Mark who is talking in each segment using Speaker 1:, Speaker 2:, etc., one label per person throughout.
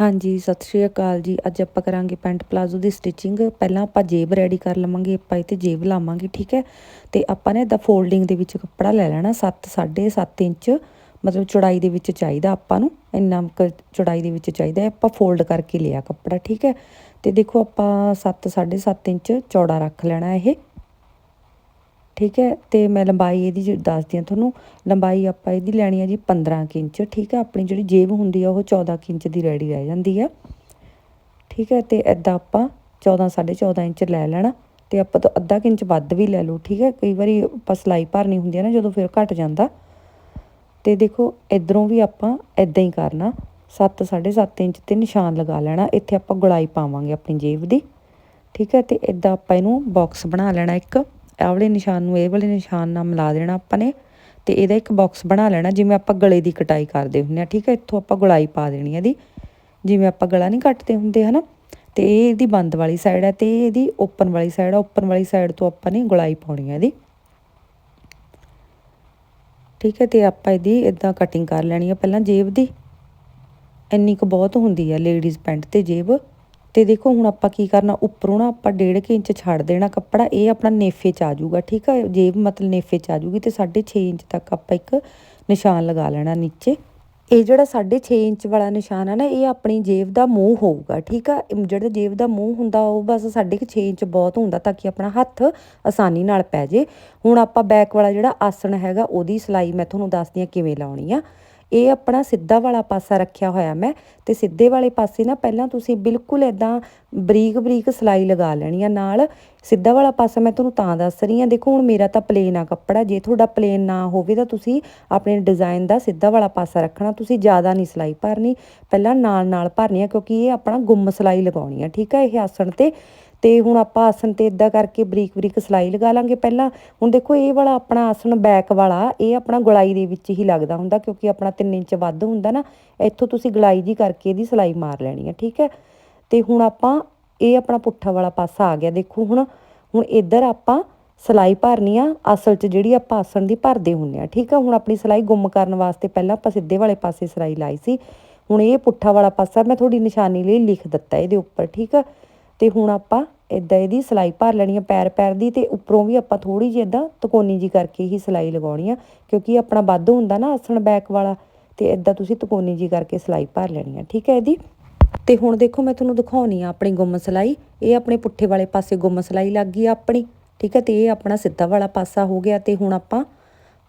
Speaker 1: ਹਾਂਜੀ, ਸਤਿ ਸ਼੍ਰੀ ਅਕਾਲ ਜੀ। ਅੱਜ ਆਪਾਂ ਕਰਾਂਗੇ ਪੈਂਟ ਪਲਾਜ਼ੋ ਦੀ ਸਟਿਚਿੰਗ ਪਹਿਲਾਂ ਆਪਾਂ ਜੇਬ ਰੈਡੀ ਕਰ ਲਵਾਂਗੇ। ਆਪਾਂ ਇੱਥੇ ਜੇਬ ਲਾਵਾਂਗੇ, ਠੀਕ ਹੈ? ਤੇ ਆਪਾਂ ਨੇ ਇਦਾਂ ਫੋਲਡਿੰਗ ਦੇ ਵਿੱਚ ਕੱਪੜਾ ਲੈ ਲੈਣਾ 7 7.5 ਇੰਚ। ਮਤਲਬ ਚੌੜਾਈ ਦੇ ਵਿੱਚ ਚਾਹੀਦਾ ਆਪਾਂ ਨੂੰ। ਇੰਨਾ ਕੁ ਚੌੜਾਈ ਦੇ ਵਿੱਚ ਚਾਹੀਦਾ ਆਪਾਂ ਫੋਲਡ ਕਰਕੇ ਲਿਆ ਕੱਪੜਾ, ਠੀਕ ਹੈ? ਤੇ ਦੇਖੋ ਆਪਾਂ 7 7.5 ਇੰਚ ਚੌੜਾ ਰੱਖ ਲੈਣਾ ਇਹ। ਠੀਕ ਹੈ? ਤੇ ਮੈਂ ਲੰਬਾਈ ਇਹਦੀ ਜੀ ਦੱਸਦੀ ਹਾਂ ਤੁਹਾਨੂੰ। ਲੰਬਾਈ ਆਪਾਂ ਇਹਦੀ ਲੈਣੀ ਹੈ ਜੀ 15 ਕੁ ਇੰਚ। ਠੀਕ ਹੈ? ਆਪਣੀ ਜਿਹੜੀ ਜੇਬ ਹੁੰਦੀ ਆ, ਉਹ 14 ਕੁ ਇੰਚ ਦੀ ਰੈਡੀ ਰਹਿ ਜਾਂਦੀ ਆ। ਠੀਕ ਹੈ? ਤੇ ਐਦਾਂ ਆਪਾਂ 14 14.5 ਇੰਚ ਲੈ ਲੈਣਾ ਤੇ ਆਪਾਂ ਤੋਂ ਅੱਧਾ ਕੁ ਇੰਚ ਵੱਧ ਵੀ ਲੈ ਲਓ। ਠੀਕ ਹੈ? ਕਈ ਵਾਰੀ ਆਪਾਂ ਸਲਾਈ ਭਰਨੀ ਹੁੰਦੀ ਹੈ ਨਾ, ਜਦੋਂ ਫਿਰ ਘਟ ਜਾਂਦਾ। ਤੇ ਦੇਖੋ, ਇਧਰੋਂ ਵੀ ਆਪਾਂ ਐਦਾਂ ਹੀ ਕਰਨਾ। 7 7.5 ਇੰਚ ਤੇ ਨਿਸ਼ਾਨ ਲਗਾ ਲੈਣਾ। ਇੱਥੇ ਆਪਾਂ ਗੁਲਾਈ ਪਾਵਾਂਗੇ ਆਪਣੀ ਜੇਬ ਦੀ। ਠੀਕ ਹੈ? ਤੇ ਇਦਾਂ ਆਪਾਂ ਇਹਨੂੰ ਬਾਕਸ ਬਣਾ ਲੈਣਾ ਇੱਕ। ਆਹ ਵਾਲੇ ਨਿਸ਼ਾਨ ਨੂੰ, ਇਹ ਵਾਲੇ ਨਿਸ਼ਾਨ ਨਾਲ ਮਿਲਾ ਦੇਣਾ ਆਪਾਂ ਨੇ ਤੇ ਇਹਦਾ ਇੱਕ ਬਾਕਸ ਬਣਾ ਲੈਣਾ, ਜਿਵੇਂ ਆਪਾਂ ਗਲੇ ਦੀ ਕਟਾਈ ਕਰਦੇ ਹੁੰਦੇ ਆ ਠੀਕ ਹੈ? ਇੱਥੋਂ ਆਪਾਂ ਗੁਲਾਈ ਪਾ ਦੇਣੀ ਹੈ ਇਹਦੀ, ਜਿਵੇਂ ਆਪਾਂ ਗਲਾ ਨਹੀਂ ਕੱਟਦੇ ਹੁੰਦੇ, ਹਨਾ? ਤੇ ਇਹ ਇਹਦੀ ਬੰਦ ਵਾਲੀ ਸਾਈਡ ਹੈ ਤੇ ਇਹਦੀ ਓਪਨ ਵਾਲੀ ਸਾਈਡ ਹੈ ਓਪਨ ਵਾਲੀ ਸਾਈਡ ਤੋਂ ਆਪਾਂ ਨੇ ਗੁਲਾਈ ਪਾਉਣੀ ਹੈ ਇਹਦੀ। ਠੀਕ ਹੈ? ਤੇ ਆਪਾਂ ਇਹਦੀ ਇਦਾਂ ਕਟਿੰਗ ਕਰ ਲੈਣੀ ਹੈ ਪਹਿਲਾਂ ਜੇਬ ਦੀ। ਇੰਨੀ ਕੁ ਬਹੁਤ ਹੁੰਦੀ ਹੈ ਲੇਡੀਜ਼ ਪੈਂਟ ਤੇ ਜੇਬ। ਤੇ ਦੇਖੋ ਹੁਣ ਆਪਾਂ ਕੀ ਕਰਨਾ, ਉੱਪਰੋਂ ਨਾ ਆਪਾਂ 1.5 ਇੰਚ ਛੱਡ ਦੇਣਾ ਕੱਪੜਾ, ਇਹ ਆਪਣਾ ਨੇਫੇ ਚ ਆ ਜਾਊਗਾ, ਠੀਕ ਹੈ ਜੇਬ ਮਤਲਬ ਨੇਫੇ ਚ ਆ ਜਾਊਗੀ ਤੇ 6.5 ਇੰਚ ਤੱਕ ਆਪਾਂ ਇੱਕ ਨਿਸ਼ਾਨ ਲਗਾ ਲੈਣਾ ਨੀਚੇ। ਇਹ ਜਿਹੜਾ 6.5 ਇੰਚ ਵਾਲਾ ਨਿਸ਼ਾਨ ਹੈ ਨਾ, ਇਹ ਆਪਣੀ ਜੇਬ ਦਾ ਮੂੰਹ ਹੋਊਗਾ, ਠੀਕ ਆ? ਜਿਹੜਾ ਜੇਬ ਦਾ ਮੂੰਹ ਹੁੰਦਾ, ਉਹ ਬਸ 6.5 ਇੰਚ ਬਹੁਤ ਹੁੰਦਾ ਤਾਂ ਕਿ ਆਪਣਾ ਹੱਥ ਆਸਾਨੀ ਨਾਲ ਪੈ ਜੇ। ਹੁਣ ਆਪਾਂ ਬੈਕ ਵਾਲਾ ਜਿਹੜਾ ਆਸਣ ਹੈਗਾ, ਉਹਦੀ ਸਿਲਾਈ ਮੈਂ ਤੁਹਾਨੂੰ ਦੱਸਦੀ ਆ ਕਿਵੇਂ ਲਾਉਣੀ ਆ। ਇਹ ਆਪਣਾ ਸਿੱਧਾ ਵਾਲਾ ਪਾਸਾ ਰੱਖਿਆ ਹੋਇਆ ਮੈਂ ਤੇ ਸਿੱਧੇ ਵਾਲੇ ਪਾਸੇ ਨਾ ਪਹਿਲਾਂ ਤੁਸੀਂ ਬਿਲਕੁਲ ਇਦਾਂ ਬਰੀਕ ਬਰੀਕ ਸਲਾਈ ਲਗਾ ਲੈਣੀ ਆ ਨਾਲ। ਸਿੱਧਾ ਵਾਲਾ ਪਾਸਾ ਮੈਂ ਤੁਹਾਨੂੰ ਤਾਂ ਦੱਸ ਰਹੀ ਆ ਦੇਖੋ ਹੁਣ ਮੇਰਾ ਤਾਂ ਪਲੇਨ ਆ ਕੱਪੜਾ, ਜੇ ਤੁਹਾਡਾ ਪਲੇਨ ਨਾ ਹੋਵੇ ਤਾਂ ਤੁਸੀਂ ਆਪਣੇ ਡਿਜ਼ਾਈਨ ਦਾ ਸਿੱਧਾ ਵਾਲਾ ਪਾਸਾ ਰੱਖਣਾ, ਤੁਸੀਂ ਜ਼ਿਆਦਾ ਨਹੀਂ ਸਲਾਈ ਭਰਨੀ। ਪਹਿਲਾਂ ਨਾਲ ਨਾਲ ਭਰਨੀ ਆ ਕਿਉਂਕਿ ਇਹ ਆਪਣਾ ਗੁੰਮ ਸਲਾਈ ਲਗਾਉਣੀ ਆ, ਠੀਕ ਆ? ਇਹ ਆਸਣ ਤੇ ਤੇ ਹੁਣ ਆਪਾਂ ਆਸਨ ਤੇ ਇਦਾਂ ਕਰਕੇ ਬਰੀਕ ਬਰੀਕ ਸਲਾਈ ਲਗਾ ਲਾਂਗੇ ਪਹਿਲਾਂ। ਹੁਣ ਦੇਖੋ, ਇਹ ਵਾਲਾ ਆਪਣਾ ਆਸਣ ਬੈਕ ਵਾਲਾ, ਇਹ ਆਪਣਾ ਗੁਲਾਈ ਦੇ ਵਿੱਚ ਹੀ ਲੱਗਦਾ ਹੁੰਦਾ ਕਿਉਂਕਿ ਆਪਣਾ 3 ਇੰਚ ਵੱਧ ਹੁੰਦਾ ਨਾ, ਇੱਥੋਂ ਤੁਸੀਂ ਗੁਲਾਈ ਜੀ ਕਰਕੇ ਇਹਦੀ ਸਲਾਈ ਮਾਰ ਲੈਣੀ ਹੈ ਠੀਕ ਹੈ? ਤੇ ਹੁਣ ਆਪਾਂ ਇਹ ਆਪਣਾ ਪੁੱਠਾ ਵਾਲਾ ਪਾਸਾ ਆ ਗਿਆ। ਦੇਖੋ ਹੁਣ ਹੁਣ ਇੱਧਰ ਆਪਾਂ ਸਲਾਈ ਭਰਨੀ ਆ, ਅਸਲ 'ਚ ਜਿਹੜੀ ਆਪਾਂ ਆਸਣ ਦੀ ਭਰਦੇ ਹੁੰਨੇ ਆ, ਠੀਕ ਆ? ਹੁਣ ਆਪਣੀ ਸਲਾਈ ਗੁੰਮ ਕਰਨ ਵਾਸਤੇ ਪਹਿਲਾਂ ਆਪਾਂ ਸਿੱਧੇ ਵਾਲੇ ਪਾਸੇ ਸਲਾਈ ਲਾਈ ਸੀ। ਹੁਣ ਇਹ ਪੁੱਠਾ ਵਾਲਾ ਪਾਸਾ ਮੈਂ ਥੋੜੀ ਨਿਸ਼ਾਨੀ ਲਈ ਲਿਖ ਦਿੱਤਾ ਇਹਦੇ ਉੱਪਰ, ਠੀਕ ਆ? ਤੇ ਹੁਣ ਆਪਾਂ ਇਦਾਂ ਇਹਦੀ ਸਲਾਈ ਭਰ ਲੈਣੀ ਆ ਪੈਰ ਪੈਰ ਦੀ ਤੇ ਉੱਪਰੋਂ ਵੀ ਆਪਾਂ ਥੋੜੀ ਜਿਹੀ ਇਦਾਂ ਤਕੋਨੀ ਜੀ ਕਰਕੇ ਹੀ ਸਲਾਈ ਲਗਾਉਣੀ ਆ, ਕਿਉਂਕਿ ਆਪਣਾ ਵੱਧ ਹੁੰਦਾ ਨਾ ਆਸਣ ਬੈਕ ਵਾਲਾ, ਤੇ ਇਦਾਂ ਤੁਸੀਂ ਤਕੋਨੀ ਜੀ ਕਰਕੇ ਸਲਾਈ ਭਰ ਲੈਣੀ ਆ, ਠੀਕ ਹੈ ਇਹਦੀ? ਤੇ ਹੁਣ ਦੇਖੋ ਮੈਂ ਤੁਹਾਨੂੰ ਦਿਖਾਉਣੀ ਆ ਆਪਣੀ ਗੁੰਮ ਸਲਾਈ, ਇਹ ਆਪਣੇ ਪੁੱਠੇ ਵਾਲੇ ਪਾਸੇ ਗੁੰਮ ਸਲਾਈ ਲੱਗ ਗਈ ਆਪਣੀ, ਠੀਕ ਹੈ, ਤੇ ਇਹ ਆਪਣਾ ਸਿੱਧਾ ਵਾਲਾ ਪਾਸਾ ਹੋ ਗਿਆ ਤੇ ਹੁਣ ਆਪਾਂ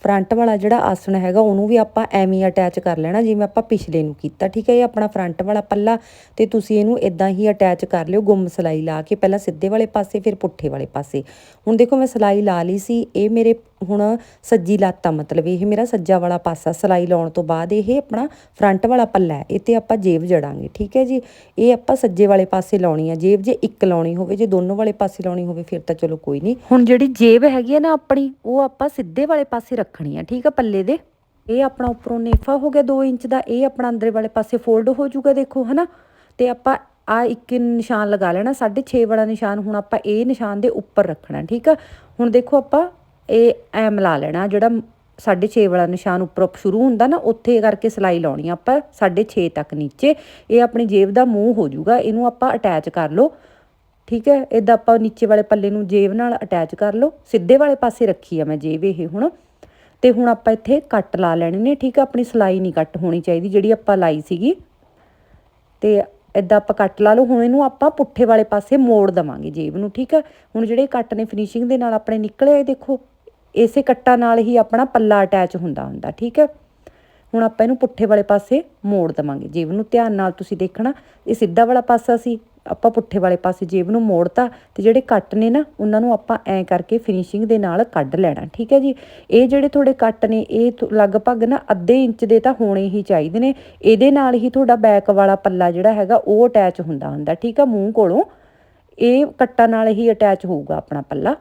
Speaker 1: ਫਰੰਟ ਵਾਲਾ ਜਿਹੜਾ ਆਸਣ ਹੈਗਾ, ਉਹਨੂੰ ਵੀ ਆਪਾਂ ਐਵੇਂ ਅਟੈਚ ਕਰ ਲੈਣਾ, ਜਿਵੇਂ ਆਪਾਂ ਪਿਛਲੇ ਨੂੰ ਕੀਤਾ। ਠੀਕ ਹੈ ਇਹ ਆਪਣਾ ਫਰੰਟ ਵਾਲਾ ਪੱਲਾ ਤੇ ਤੁਸੀਂ ਇਹਨੂੰ ਇਦਾਂ ਹੀ ਅਟੈਚ ਕਰ ਲਿਓ, ਗੁੰਮ ਸਲਾਈ ਲਾ ਕੇ। ਪਹਿਲਾਂ ਸਿੱਧੇ ਵਾਲੇ ਪਾਸੇ, ਫਿਰ ਪੁੱਠੇ ਵਾਲੇ ਪਾਸੇ। ਹੁਣ ਦੇਖੋ, ਮੈਂ ਸਲਾਈ ਲਾ ਲਈ ਸੀ, ਇਹ ਮੇਰੇ ਹੁਣ ਸੱਜੀ ਲੱਤ ਆ, ਮਤਲਬ ਇਹ ਮੇਰਾ ਸੱਜਾ ਵਾਲਾ ਪਾਸਾ, ਸਲਾਈ ਲਾਉਣ ਤੋਂ ਬਾਅਦ ਇਹ ਆਪਣਾ ਫਰੰਟ ਵਾਲਾ ਪੱਲਾ ਹੈ ਇਹ ਤੇ ਆਪਾਂ ਜੇਬ ਜੜਾਂਗੇ, ਠੀਕ ਹੈ ਜੀ? ਇਹ ਆਪਾਂ ਸੱਜੇ ਵਾਲੇ ਪਾਸੇ ਲਾਉਣੀ ਆ, ਜੇਬ ਜੇ ਇੱਕ ਲਾਉਣੀ ਹੋਵੇ, ਜੇ ਦੋਨੋਂ ਵਾਲੇ ਪਾਸੇ ਲਾਉਣੀ ਹੋਵੇ, ਫਿਰ ਤਾਂ ਚਲੋ ਕੋਈ ਨਹੀਂ। ਹੁਣ ਜਿਹੜੀ ਜੇਬ ਹੈਗੀ ਹੈ ਨਾ ਆਪਣੀ, ਉਹ ਆਪਾਂ ਸਿੱਧੇ ਵਾਲੇ ਪਾਸੇ ਰੱਖਣੀ ਆ, ਠੀਕ ਆ ਪੱਲੇ ਦੇ? ਇਹ ਆਪਣਾ ਉੱਪਰੋਂ ਨੇਫਾ ਹੋ ਗਿਆ 2 ਇੰਚ ਦਾ, ਇਹ ਆਪਣਾ ਅੰਦਰੇ ਵਾਲੇ ਪਾਸੇ ਫੋਲਡ ਹੋ ਜਾਊਗਾ ਦੇਖੋ, ਹਨਾ? ਤੇ ਆਪਾਂ ਆ ਇੱਕ ਨਿਸ਼ਾਨ ਲਗਾ ਲੈਣਾ 6.5 ਵਾਲਾ ਨਿਸ਼ਾਨ, ਹੁਣ ਆਪਾਂ ਇਹ ਨਿਸ਼ਾਨ ਦੇ ਉੱਪਰ ਰੱਖਣਾ, ਠੀਕ ਆ? ਹੁਣ ਦੇਖੋ ਆਪਾਂ ਇਹ ਐ ਮਿਲਾ ਲੈਣਾ, ਜਿਹੜਾ 6.5 ਵਾਲਾ ਨਿਸ਼ਾਨ ਉੱਪਰੋਂ ਸ਼ੁਰੂ ਹੁੰਦਾ ਨਾ, ਉੱਥੇ ਕਰਕੇ ਸਲਾਈ ਲਾਉਣੀ ਆਪਾਂ 6.5 ਤੱਕ ਨੀਚੇ। ਇਹ ਆਪਣੀ ਜੇਬ ਦਾ ਮੂੰਹ ਹੋ ਜਾਊਗਾ, ਇਹਨੂੰ ਆਪਾਂ ਅਟੈਚ ਕਰ ਲਓ। ਠੀਕ ਹੈ ਇਦਾਂ ਆਪਾਂ ਨੀਚੇ ਵਾਲੇ ਪੱਲੇ ਨੂੰ ਜੇਬ ਨਾਲ ਅਟੈਚ ਕਰ ਲਓ। ਸਿੱਧੇ ਵਾਲੇ ਪਾਸੇ ਰੱਖੀ ਆ ਮੈਂ ਜੇਬ ਇਹ ਹੁਣ। ਤੇ ਹੁਣ ਆਪਾਂ ਇੱਥੇ ਕੱਟ ਲਾ ਲੈਣੇ ਨੇ, ਠੀਕ ਹੈ, ਆਪਣੀ ਸਲਾਈ ਨਹੀਂ ਕੱਟ ਹੋਣੀ ਚਾਹੀਦੀ, ਜਿਹੜੀ ਆਪਾਂ ਲਾਈ ਸੀਗੀ। ਤੇ ਇਦਾਂ ਆਪਾਂ ਕੱਟ ਲਾ ਲਓ, ਹੁਣ ਇਹਨੂੰ ਆਪਾਂ ਪੁੱਠੇ ਵਾਲੇ ਪਾਸੇ ਮੋੜ ਦਵਾਂਗੇ ਜੇਬ ਨੂੰ, ਠੀਕ ਹੈ। ਹੁਣ ਜਿਹੜੇ ਕੱਟ ਨੇ ਫਿਨਿਸ਼ਿੰਗ ਦੇ ਨਾਲ ਆਪਣੇ ਨਿਕਲੇ ਦੇਖੋ। ਇਸੇ ਕੱਟਾਂ ਨਾਲ ਹੀ ਆਪਣਾ ਪੱਲਾ ਅਟੈਚ ਹੁੰਦਾ ਹੁੰਦਾ, ਠੀਕ ਹੈ? ਹੁਣ ਆਪਾਂ ਇਹਨੂੰ ਪੁੱਠੇ ਵਾਲੇ ਪਾਸੇ ਮੋੜ ਦਵਾਂਗੇ। ਜੇਬ ਨੂੰ ਧਿਆਨ ਨਾਲ ਤੁਸੀਂ ਦੇਖਣਾ, ਇਹ ਸਿੱਧਾ ਵਾਲਾ ਪਾਸਾ ਸੀ। ਆਪਾਂ ਪੁੱਠੇ ਵਾਲੇ ਪਾਸੇ ਜੇਬ ਨੂੰ ਮੋੜਤਾ ਤੇ ਜਿਹੜੇ ਕੱਟ ਨੇ ਨਾ, ਉਹਨਾਂ ਨੂੰ ਆਪਾਂ ਐ ਕਰਕੇ ਫਿਨਿਸ਼ਿੰਗ ਦੇ ਨਾਲ ਕੱਢ ਲੈਣਾ, ਠੀਕ ਹੈ ਜੀ? ਇਹ ਜਿਹੜੇ ਤੁਹਾਡੇ ਕੱਟ ਨੇ, ਇਹ ਲਗਭਗ ਨਾ ਅੱਧੇ ਇੰਚ ਦੇ ਤਾਂ ਹੋਣੇ ਹੀ ਚਾਹੀਦੇ ਨੇ। ਇਹਦੇ ਨਾਲ ਹੀ ਤੁਹਾਡਾ ਬੈਕ ਵਾਲਾ ਪੱਲਾ ਜਿਹੜਾ ਹੈਗਾ, ਉਹ ਅਟੈਚ ਹੁੰਦਾ ਹੁੰਦਾ, ਠੀਕ ਆ ਮੂੰਹ ਕੋਲੋਂ ਇਹ ਕੱਟਾਂ ਨਾਲ ਹੀ ਅਟੈਚ ਹੋਊਗਾ ਆਪਣਾ ਪੱਲਾ।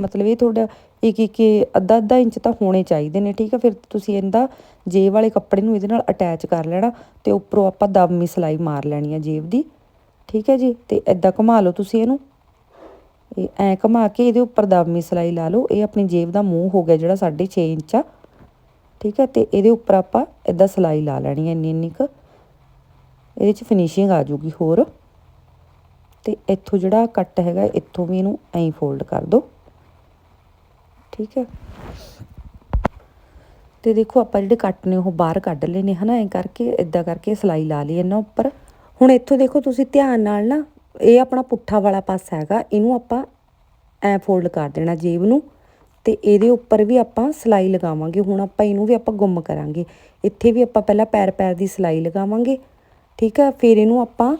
Speaker 1: ਮਤਲਬ ਇਹ ਤੁਹਾਡਾ ਇੱਕ ਇੱਕ ਅੱਧਾ ਅੱਧਾ ਇੰਚ ਤਾਂ ਹੋਣੇ ਚਾਹੀਦੇ ਨੇ, ਠੀਕ ਆ? ਫਿਰ ਤੁਸੀਂ ਇਹਦਾ ਜੇਬ ਵਾਲੇ ਕੱਪੜੇ ਨੂੰ ਇਹਦੇ ਨਾਲ ਅਟੈਚ ਕਰ ਲੈਣਾ ਤੇ ਉੱਪਰੋਂ ਆਪਾਂ ਦਮੀ ਸਲਾਈ ਮਾਰ ਲੈਣੀ ਆ ਜੇਬ ਦੀ, ਠੀਕ ਹੈ ਜੀ? ਤੇ ਐਦਾਂ ਘੁਮਾ ਲਓ ਤੁਸੀਂ ਇਹਨੂੰ। ਇਹ ਐ ਘੁਮਾ ਕੇ ਇਹਦੇ ਉੱਪਰ ਦਮੀ ਸਲਾਈ ਲਾ ਲਓ। ਇਹ ਆਪਣੀ ਜੇਬ ਦਾ ਮੂੰਹ ਹੋ ਗਿਆ ਜਿਹੜਾ 6.5 ਇੰਚ ਆ, ਠੀਕ ਹੈ ਤੇ ਇਹਦੇ ਉੱਪਰ ਆਪਾਂ ਐਦਾਂ ਸਲਾਈ ਲਾ ਲੈਣੀ ਹੈ ਇੰਨੀ ਇੰਨੀ ਕੁ। ਇਹਦੇ 'ਚ ਫਿਨਿਸ਼ਿੰਗ ਆ ਜੂਗੀ ਹੋਰ। ਤੇ ਇੱਥੋਂ ਜਿਹੜਾ ਕੱਟ ਹੈਗਾ, ਇੱਥੋਂ ਵੀ ਇਹਨੂੰ ਐਂ ਫੋਲਡ ਕਰ ਦਿਓ ਠੀਕ ਹੈ। ਤੇ ਦੇਖੋ ਆਪਾਂ ਜਿਹੜੇ ਕੱਟ ਨੇ, ਉਹ ਬਾਹਰ ਕੱਢ ਲਏ ਨੇ ਹਨਾ? ਐਂ ਕਰਕੇ ਇਦਾਂ ਕਰਕੇ ਸਲਾਈ ਲਾ ਲਈ ਇਹਨਾਂ ਉੱਪਰ। ਹੁਣ ਇੱਥੋਂ ਦੇਖੋ, ਤੁਸੀਂ ਧਿਆਨ ਨਾਲ ਨਾ, ਇਹ ਆਪਣਾ ਪੁੱਠਾ ਵਾਲਾ ਪਾਸਾ ਹੈਗਾ, ਇਹਨੂੰ ਆਪਾਂ ਐ ਫੋਲਡ ਕਰ ਦੇਣਾ ਜੇਬ ਨੂੰ। ਤੇ ਇਹਦੇ ਉੱਪਰ ਵੀ ਆਪਾਂ ਸਲਾਈ ਲਗਾਵਾਂਗੇ। ਹੁਣ ਆਪਾਂ ਇਹਨੂੰ ਵੀ ਆਪਾਂ ਗੁੰਮ ਕਰਾਂਗੇ। ਇੱਥੇ ਵੀ ਆਪਾਂ ਪਹਿਲਾਂ ਪੈਰ ਪੈਰ ਦੀ ਸਲਾਈ ਲਗਾਵਾਂਗੇ। ਠੀਕ ਹੈ? ਫਿਰ ਇਹਨੂੰ ਆਪਾਂ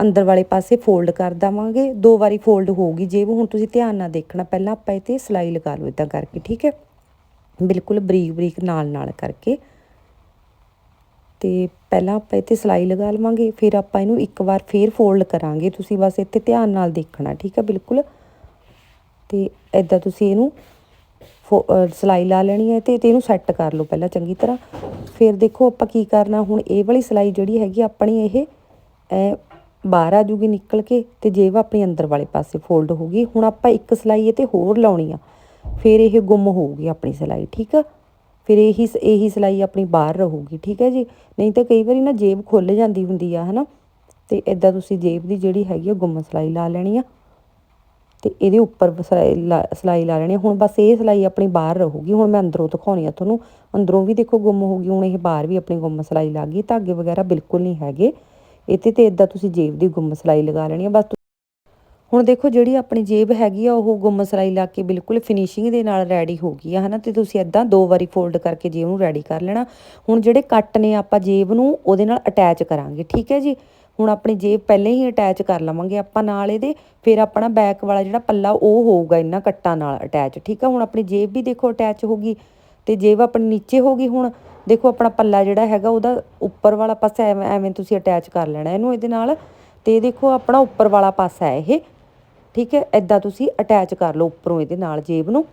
Speaker 1: ਅੰਦਰ ਵਾਲੇ ਪਾਸੇ ਫੋਲਡ ਕਰ ਦਵਾਂਗੇ। ਦੋ ਵਾਰੀ ਫੋਲਡ ਹੋਊਗੀ ਜੇਬ। ਹੁਣ ਤੁਸੀਂ ਧਿਆਨ ਨਾਲ ਦੇਖਣਾ, ਪਹਿਲਾਂ ਆਪਾਂ ਇਹ ਤੇ ਸਲਾਈ ਲਗਾ ਲਓ ਇਦਾਂ ਕਰਕੇ, ਠੀਕ ਹੈ? ਬਿਲਕੁਲ ਬਰੀਕ ਬਰੀਕ ਨਾਲ ਨਾਲ ਕਰਕੇ। ਤੇ ਪਹਿਲਾਂ ਆਪਾਂ ਇੱਥੇ ਸਲਾਈ ਲਗਾ ਲਵਾਂਗੇ, ਫਿਰ ਆਪਾਂ ਇਹਨੂੰ ਇੱਕ ਵਾਰ ਫੇਰ ਫੋਲਡ ਕਰਾਂਗੇ। ਤੁਸੀਂ ਬਸ ਇੱਥੇ ਧਿਆਨ ਨਾਲ ਦੇਖਣਾ, ਠੀਕ ਹੈ? ਬਿਲਕੁਲ। ਤੇ ਐਦਾਂ ਤੁਸੀਂ ਇਹਨੂੰ ਸਲਾਈ ਲਾ ਲੈਣੀ ਹੈ ਤੇ ਇਹਨੂੰ ਸੈੱਟ ਕਰ ਲਓ ਪਹਿਲਾਂ ਚੰਗੀ ਤਰ੍ਹਾਂ। ਫਿਰ ਦੇਖੋ ਆਪਾਂ ਕੀ ਕਰਨਾ, ਹੁਣ ਇਹ ਵਾਲੀ ਸਲਾਈ ਜਿਹੜੀ ਹੈਗੀ, ਆਪਣੀ ਇਹ ਐ ਬਾਹਰ ਆ ਜੂਗੀ ਨਿਕਲ ਕੇ ਤੇ ਜੇਬ ਆਪਣੀ ਅੰਦਰ ਵਾਲੇ ਪਾਸੇ ਫੋਲਡ ਹੋਊਗੀ ਹੁਣ ਆਪਾਂ ਇੱਕ ਸਲਾਈ ਇਹ ਤੇ ਹੋਰ ਲਾਉਣੀ ਆ। ਫਿਰ ਇਹ ਗੁੰਮ ਹੋਊਗੀ ਆਪਣੀ ਸਲਾਈ, ਠੀਕ ਆ? ਫਿਰ ਇਹੀ ਇਹੀ ਸਲਾਈ ਆਪਣੀ ਬਾਹਰ ਰਹੂਗੀ, ਠੀਕ ਹੈ ਜੀ? ਨਹੀਂ ਤਾਂ ਕਈ ਵਾਰੀ ਨਾ ਜੇਬ ਖੁੱਲ ਜਾਂਦੀ ਹੁੰਦੀ ਆ, ਹਨਾ? ਤੇ ਇਦਾਂ ਤੁਸੀਂ ਜੇਬ ਦੀ ਜਿਹੜੀ ਹੈਗੀ ਆ, ਗੁੰਮ ਸਲਾਈ ਲਾ ਲੈਣੀ ਆ। ਤੇ ਇਹਦੇ ਉੱਪਰ ਸਲਾਈ ਲਾ ਲੈਣੀ ਹੁਣ ਬਸ ਇਹ ਸਲਾਈ ਆਪਣੀ ਬਾਹਰ ਰਹੂਗੀ, ਹੁਣ ਮੈਂ ਅੰਦਰੋਂ ਦਿਖਾਉਣੀ ਆ ਤੁਹਾਨੂੰ। ਅੰਦਰੋਂ ਵੀ ਦੇਖੋ ਗੁੰਮ ਹੋ ਗਈ ਹੁਣ ਇਹ ਬਾਹਰ ਵੀ ਆਪਣੀ ਗੁੰਮ ਸਲਾਈ ਲੱਗ ਗਈ, ਧਾਗੇ ਵਗੈਰਾ ਬਿਲਕੁਲ ਨਹੀਂ ਹੈਗੇ। ਇੱਥੇ ਤੇ ਇਦਾਂ ਤੁਸੀਂ ਜੇਬ ਦੀ ਗੁੰਮ ਸਲਾਈ ਲਗਾ ਲੈਣੀ ਆ, ਬਸ ਹੁਣ ਦੇਖੋ ਜਿਹੜੀ ਆਪਣੀ ਜੇਬ ਹੈਗੀ ਆ, ਉਹ ਗੁੰਮ ਸਲਾਈ ਲਾ ਕੇ ਬਿਲਕੁਲ ਫਿਨਿਸ਼ਿੰਗ ਦੇ ਨਾਲ ਰੈਡੀ ਹੋ ਗਈ ਆ, ਹਨਾ? ਤੇ ਤੁਸੀਂ ਇਦਾਂ ਦੋ ਵਾਰੀ ਫੋਲਡ ਕਰਕੇ ਜੇਬ ਨੂੰ ਰੈਡੀ ਕਰ ਲੈਣਾ। ਹੁਣ ਜਿਹੜੇ ਕੱਟ ਨੇ ਆਪਾਂ ਜੇਬ ਨੂੰ, ਉਹਦੇ ਨਾਲ ਅਟੈਚ ਕਰਾਂਗੇ, ਠੀਕ ਹੈ ਜੀ? ਹੁਣ ਆਪਣੀ ਜੇਬ ਪਹਿਲਾਂ ਹੀ ਅਟੈਚ ਕਰ ਲਵਾਂਗੇ ਆਪਾਂ ਨਾਲ ਇਹਦੇ, ਫਿਰ ਆਪਣਾ ਬੈਕ ਵਾਲਾ ਜਿਹੜਾ ਪੱਲਾ ਉਹ ਹੋਊਗਾ ਇਹਨਾਂ ਕੱਟਾਂ ਨਾਲ ਅਟੈਚ ਠੀਕ ਆ? ਹੁਣ ਆਪਣੀ ਜੇਬ ਵੀ ਦੇਖੋ ਅਟੈਚ ਹੋ ਗਈ। ਤੇ ਜੇਬ ਆਪਣੀ ਨੀਚੇ ਹੋ ਗਈ ਹੁਣ, ਦੇਖੋ ਆਪਣਾ ਪੱਲਾ ਜਿਹੜਾ ਹੈਗਾ ਉਹਦਾ ਉੱਪਰ ਵਾਲਾ ਪਾਸਾ ਐਵੇਂ ਐਵੇਂ ਤੁਸੀਂ ਅਟੈਚ ਕਰ ਲੈਣਾ ਇਹਨੂੰ ਇਹਦੇ ਨਾਲ। ਤੇ ਦੇਖੋ ਆਪਣਾ ਉੱਪਰ ਵਾਲਾ ਪਾਸਾ ਹੈ ਇਹ, ਠੀਕ ਹੈ? ਐਦਾਂ ਤੁਸੀਂ ਅਟੈਚ ਕਰ ਲਓ ਉੱਪਰੋਂ ਇਹਦੇ ਨਾਲ ਜੇਬ ਨੂੰ।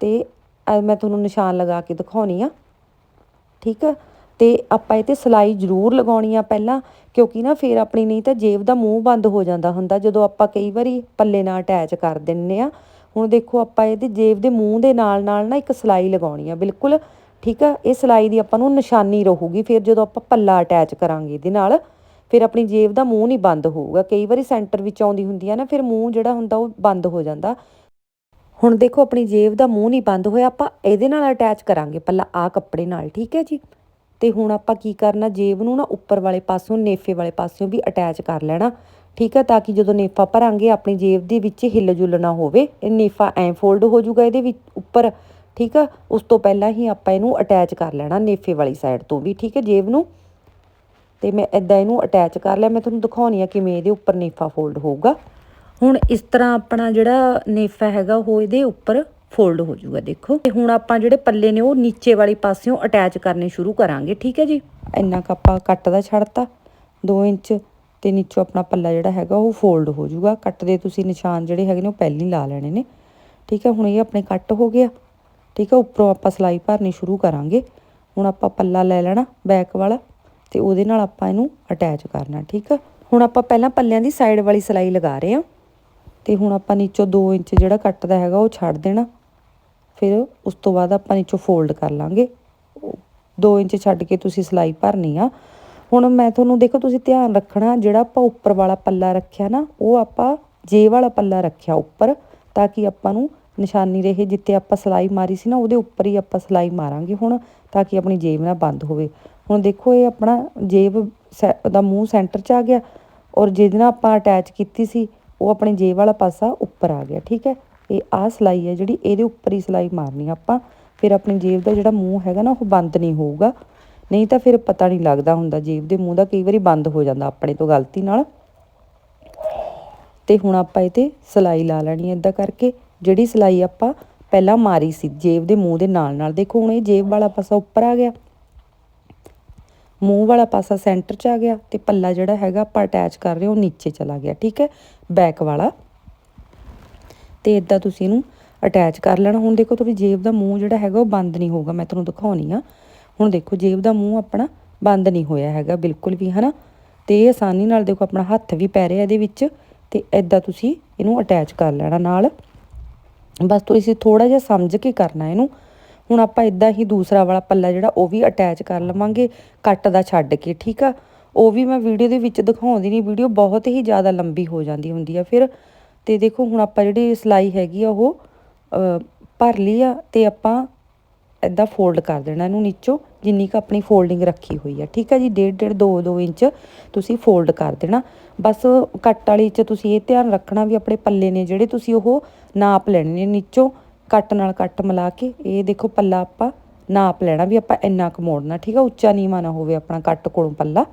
Speaker 1: ਤੇ ਮੈਂ ਤੁਹਾਨੂੰ ਨਿਸ਼ਾਨ ਲਗਾ ਕੇ ਦਿਖਾਉਣੀ ਆ, ਠੀਕ ਹੈ? ਤੇ ਆਪਾਂ ਇਹ ਤੇ ਸਲਾਈ ਜ਼ਰੂਰ ਲਗਾਉਣੀ ਆ ਪਹਿਲਾਂ, ਕਿਉਂਕਿ ਨਾ ਫੇਰ ਆਪਣੀ ਨਹੀਂ ਤਾਂ ਜੇਬ ਦਾ ਮੂੰਹ ਬੰਦ ਹੋ ਜਾਂਦਾ ਹੁੰਦਾ ਜਦੋਂ ਆਪਾਂ ਕਈ ਵਾਰੀ ਪੱਲੇ ਨਾਲ ਅਟੈਚ ਕਰ ਦਿੰਨੇ ਆ। ਹੁਣ ਦੇਖੋ ਆਪਾਂ ਇਹਦੇ ਜੇਬ ਦੇ ਮੂੰਹ ਦੇ ਨਾਲ ਨਾਲ ਨਾ ਇੱਕ ਸਲਾਈ ਲਗਾਉਣੀ ਆ, ਬਿਲਕੁਲ, ਠੀਕ ਆ? ਇਹ ਸਲਾਈ ਦੀ ਆਪਾਂ ਨੂੰ ਨਿਸ਼ਾਨੀ ਰਹੂਗੀ, ਫਿਰ ਜਦੋਂ ਆਪਾਂ ਪੱਲਾ ਅਟੈਚ ਕਰਾਂਗੇ ਇਹਦੇ ਨਾਲ, ਫਿਰ ਆਪਣੀ ਜੇਬ ਦਾ ਮੂੰਹ ਨਹੀਂ ਬੰਦ ਹੋਊਗਾ। ਕਈ ਵਾਰੀ ਸੈਂਟਰ ਵਿੱਚ ਆਉਂਦੀ ਹੁੰਦੀ ਆ ਨਾ, ਫਿਰ ਮੂੰਹ ਜਿਹੜਾ ਹੁੰਦਾ ਉਹ ਬੰਦ ਹੋ ਜਾਂਦਾ। ਹੁਣ ਦੇਖੋ ਆਪਣੀ ਜੇਬ ਦਾ ਮੂੰਹ ਨਹੀਂ ਬੰਦ ਹੋਇਆ, ਆਪਾਂ ਇਹਦੇ ਨਾਲ ਅਟੈਚ ਕਰਾਂਗੇ ਪੱਲਾ, ਆ ਕੱਪੜੇ ਨਾਲ, ਠੀਕ ਹੈ ਜੀ? ਤੇ ਹੁਣ ਆਪਾਂ ਕੀ ਕਰਨਾ, ਜੇਬ ਨੂੰ ਨਾ ਉੱਪਰ ਵਾਲੇ ਪਾਸੋਂ, ਨੇਫੇ ਵਾਲੇ ਪਾਸਿਓਂ ਵੀ ਅਟੈਚ ਕਰ ਲੈਣਾ। ਠੀਕ ਹੈ ਤਾਂ ਕਿ ਜਦੋਂ ਨੇਫਾ ਭਰਾਂਗੇ, ਆਪਣੀ ਜੇਬ ਦੇ ਵਿੱਚ ਹਿੱਲ ਜੁਲ ਨਾ ਹੋਵੇ, ਇਹ ਨੇਫਾ ਐ ਫੋਲਡ ਹੋ ਜਾਊਗਾ ਇਹਦੇ ਵਿੱਚ, ਉੱਪਰ, ਠੀਕ ਆ? ਉਸ ਤੋਂ ਪਹਿਲਾਂ ਹੀ ਆਪਾਂ ਇਹਨੂੰ ਅਟੈਚ ਕਰ ਲੈਣਾ, ਨੇਫੇ ਵਾਲੀ ਸਾਈਡ ਤੋਂ ਵੀ, ਠੀਕ ਹੈ ਜੇਬ ਨੂੰ। ਤੇ ਮੈਂ ਇਦਾਂ ਇਹਨੂੰ ਅਟੈਚ ਕਰ ਲਿਆ, ਮੈਂ ਤੁਹਾਨੂੰ ਦਿਖਾਉਣੀ ਆ ਕਿਵੇਂ ਇਹਦੇ ਉੱਪਰ ਨੇਫਾ ਫੋਲਡ ਹੋਊਗਾ। ਹੁਣ ਇਸ ਤਰ੍ਹਾਂ ਆਪਣਾ ਜਿਹੜਾ ਨੇਫਾ ਹੈਗਾ, ਉਹ ਇਹਦੇ ਉੱਪਰ ਫੋਲਡ ਹੋ ਜਾਊਗਾ, ਦੇਖੋ। ਤੇ ਹੁਣ ਆਪਾਂ ਜਿਹੜੇ ਪੱਲੇ ਨੇ, ਉਹ ਨੀਚੇ ਵਾਲੀ ਪਾਸਿਓਂ ਅਟੈਚ ਕਰਨੇ ਸ਼ੁਰੂ ਕਰਾਂਗੇ, ਠੀਕ ਹੈ ਜੀ? ਇੰਨਾ ਕ ਆਪਾਂ ਕੱਟ ਦਾ ਛੱਡਤਾ 2 ਇੰਚ ਤੇ ਨੀਚੋਂ ਆਪਣਾ ਪੱਲਾ ਜਿਹੜਾ ਹੈਗਾ ਉਹ ਫੋਲਡ ਹੋ ਜਾਊਗਾ। ਕੱਟ ਦੇ ਤੁਸੀਂ ਨਿਸ਼ਾਨ ਜਿਹੜੇ ਹੈਗੇ ਨੇ ਉਹ ਪਹਿਲਾਂ ਹੀ ਲਾ ਲੈਣੇ ਨੇ। ਠੀਕ ਹੈ, ਹੁਣ ਇਹ ਆਪਣੇ ਕੱਟ ਹੋ ਗਿਆ। ਠੀਕ ਹੈ, ਉੱਪਰੋਂ ਆਪਾਂ ਸਲਾਈ ਭਰਨੀ ਸ਼ੁਰੂ ਕਰਾਂਗੇ। ਹੁਣ ਆਪਾਂ ਪੱਲਾ ਲੈ ਲੈਣਾ ਬੈਕ ਵਾਲਾ ਤੇ ਉਹਦੇ ਨਾਲ ਆਪਾਂ ਇਹਨੂੰ ਅਟੈਚ ਕਰਨਾ, ਠੀਕ ਆ ਹੁਣ ਆਪਾਂ ਪਹਿਲਾਂ ਪੱਲਿਆਂ ਦੀ ਸਾਈਡ ਵਾਲੀ ਸਲਾਈ ਲਗਾ ਰਹੇ ਹਾਂ ਤੇ ਹੁਣ ਆਪਾਂ ਨੀਚੋਂ 2 ਇੰਚ ਜਿਹੜਾ ਕੱਟ ਦਾ ਹੈਗਾ ਉਹ ਛੱਡ ਦੇਣਾ। ਫਿਰ ਉਸ ਤੋਂ ਬਾਅਦ ਆਪਾਂ ਨੀਚੋਂ ਫੋਲਡ ਕਰ ਲਾਂਗੇ। 2 ਇੰਚ ਛੱਡ ਕੇ ਤੁਸੀਂ ਸਲਾਈ ਭਰਨੀ ਆ। ਹੁਣ ਮੈਂ ਤੁਹਾਨੂੰ ਦੇਖੋ, ਤੁਸੀਂ ਧਿਆਨ ਰੱਖਣਾ, ਜਿਹੜਾ ਆਪਾਂ ਉੱਪਰ ਵਾਲਾ ਪੱਲਾ ਰੱਖਿਆ ਨਾ, ਉਹ ਆਪਾਂ ਜੇ ਵਾਲਾ ਪੱਲਾ ਰੱਖਿਆ ਉੱਪਰ, ਤਾਂ ਕਿ ਆਪਾਂ ਨੂੰ ਨਿਸ਼ਾਨੀ ਰਹੇ ਜਿੱਤੇ ਆਪਾਂ ਸਲਾਈ ਮਾਰੀ ਸੀ ਨਾ, ਉਹਦੇ ਉੱਪਰ ਹੀ ਆਪਾਂ ਸਲਾਈ ਮਾਰਾਂਗੇ ਹੁਣ, ਤਾਂ ਕਿ ਆਪਣੀ ਜੇਬ ਨਾ ਬੰਦ ਹੋਵੇ। ਹੁਣ ਦੇਖੋ, ਇਹ ਆਪਣਾ ਜੇਬ ਦਾ ਮੂੰਹ ਸੈਂਟਰ 'ਚ ਆ ਗਿਆ, ਔਰ ਜਿਹਦੇ ਨਾਲ ਆਪਾਂ ਅਟੈਚ ਕੀਤੀ ਸੀ, ਉਹ ਆਪਣੇ ਜੇਬ ਵਾਲਾ ਪਾਸਾ ਉੱਪਰ ਆ ਗਿਆ, ਠੀਕ ਹੈ? ਇਹ ਆ ਸਲਾਈ ਹੈ ਜਿਹੜੀ, ਇਹਦੇ ਉੱਪਰ ਹੀ ਸਲਾਈ ਮਾਰਨੀ ਆਪਾਂ, ਫਿਰ ਆਪਣੀ ਜੇਬ ਦਾ ਜਿਹੜਾ ਮੂੰਹ ਹੈਗਾ ਨਾ, ਉਹ ਬੰਦ ਨਹੀਂ ਹੋਊਗਾ। ਨਹੀਂ ਤਾਂ ਫਿਰ ਪਤਾ ਨਹੀਂ ਲੱਗਦਾ ਹੁੰਦਾ ਜੇਬ ਦੇ ਮੂੰਹ ਦਾ ਕਈ ਵਾਰੀ ਬੰਦ ਹੋ ਜਾਂਦਾ ਆਪਣੇ ਤੋਂ ਗਲਤੀ ਨਾਲ। ਤੇ ਹੁਣ ਆਪਾਂ ਇਹ ਤੇ ਸਲਾਈ ਲਾ ਲੈਣੀ ਹੈ ਇਦਾਂ ਕਰਕੇ, ਜਿਹੜੀ ਸਲਾਈ ਆਪਾਂ ਪਹਿਲਾਂ ਮਾਰੀ ਸੀ, ਜੇਬ ਦੇ ਮੂੰਹ ਦੇ ਨਾਲ ਨਾਲ। ਦੇਖੋ ਹੁਣ ਇਹ ਜੇਬ ਵਾਲਾ ਪਾਸਾ ਉੱਪਰ ਆ ਗਿਆ। ਮੂੰਹ ਵਾਲਾ ਪਾਸਾ ਸੈਂਟਰ 'ਚ ਆ ਗਿਆ ਤੇ ਪੱਲਾ ਜਿਹੜਾ ਹੈਗਾ ਆਪਾਂ ਅਟੈਚ ਕਰ ਰਹੇ ਉਹ ਨੀਚੇ ਚਲਾ ਗਿਆ, ਠੀਕ ਹੈ? ਬੈਕ ਵਾਲਾ। ਤੇ ਇਦਾਂ ਤੁਸੀਂ ਇਹਨੂੰ ਅਟੈਚ ਕਰ ਲੈਣਾ। ਹੁਣ ਦੇਖੋ ਤੁਹਾਡੀ ਜੇਬ ਦਾ ਮੂੰਹ ਜਿਹੜਾ ਹੈਗਾ ਉਹ ਬੰਦ ਨਹੀਂ ਹੋਊਗਾ, ਮੈਂ ਤੁਹਾਨੂੰ ਦਿਖਾਉਣੀ ਆ। ਹੁਣ ਦੇਖੋ ਜੇਬ ਦਾ ਮੂੰਹ ਆਪਣਾ ਬੰਦ ਨਹੀਂ ਹੋਇਆ ਹੈਗਾ, ਬਿਲਕੁਲ ਵੀ, ਹਨਾ? ਤੇ ਇਹ ਆਸਾਨੀ ਨਾਲ ਦੇਖੋ ਆਪਣਾ ਹੱਥ ਵੀ ਪੈ ਰਿਹਾ ਇਹਦੇ ਵਿੱਚ ਤੇ ਇਦਾਂ ਤੁਸੀਂ ਇਹਨੂੰ ਅਟੈਚ ਕਰ ਲੈਣਾ ਨਾਲ। ਬਸ ਤੁਸੀਂ ਥੋੜਾ ਜਿਹਾ ਸਮਝ ਕੇ ਕਰਨਾ ਇਹਨੂੰ। ਹੁਣ ਆਪਾਂ ਇਦਾਂ ਹੀ ਦੂਸਰਾ ਵਾਲਾ ਪੱਲਾ ਜਿਹੜਾ ਉਹ ਵੀ ਅਟੈਚ ਕਰ ਲਵਾਂਗੇ, ਕੱਟ ਦਾ ਛੱਡ ਕੇ, ਠੀਕ ਆ? ਉਹ ਵੀ ਮੈਂ ਵੀਡੀਓ ਦੇ ਵਿੱਚ ਦਿਖਾਉਂਦੀ ਨਹੀਂ, ਵੀਡੀਓ ਬਹੁਤ ਹੀ ਜ਼ਿਆਦਾ ਲੰਬੀ ਹੋ ਜਾਂਦੀ ਹੁੰਦੀ ਆ ਫਿਰ। ਤੇ ਦੇਖੋ ਹੁਣ ਆਪਾਂ ਜਿਹੜੀ ਸਿਲਾਈ ਹੈਗੀ ਆ ਉਹ ਭਰ ਲਈ ਆ ਤੇ ਆਪਾਂ ਇਦਾਂ ਫੋਲਡ ਕਰ ਦੇਣਾ ਇਹਨੂੰ ਨੀਚੋਂ, ਜਿੰਨੀ ਕੁ ਆਪਣੀ ਫੋਲਡਿੰਗ ਰੱਖੀ ਹੋਈ ਆ। ਠੀਕ ਹੈ ਜੀ? ਡੇਢ ਡੇਢ 2 2 ਇੰਚ ਤੁਸੀਂ ਫੋਲਡ ਕਰ ਦੇਣਾ। ਬਸ ਕੱਟ ਵਾਲੀ 'ਚ ਤੁਸੀਂ ਇਹ ਧਿਆਨ ਰੱਖਣਾ ਵੀ ਆਪਣੇ ਪੱਲੇ ਨੇ ਜਿਹੜੇ ਤੁਸੀਂ ਉਹ ਨਾਪ ਲੈਣੇ ਨੇ ਨੀਚੋਂ। ਕੱਟ ਨਾਲ ਕੱਟ ਮਿਲਾ ਕੇ ਇਹ ਦੇਖੋ ਪੱਲਾ ਆਪਾਂ ਨਾਪ ਲੈਣਾ ਵੀ ਆਪਾਂ ਇੰਨਾ ਕੁ ਮੋੜਨਾ। ਠੀਕ ਹੈ? ਉੱਚਾ ਨੀਵਾਂ ਨਾ ਹੋਵੇ ਆਪਣਾ ਕੱਟ ਕੋਲੋਂ ਪੱਲਾ।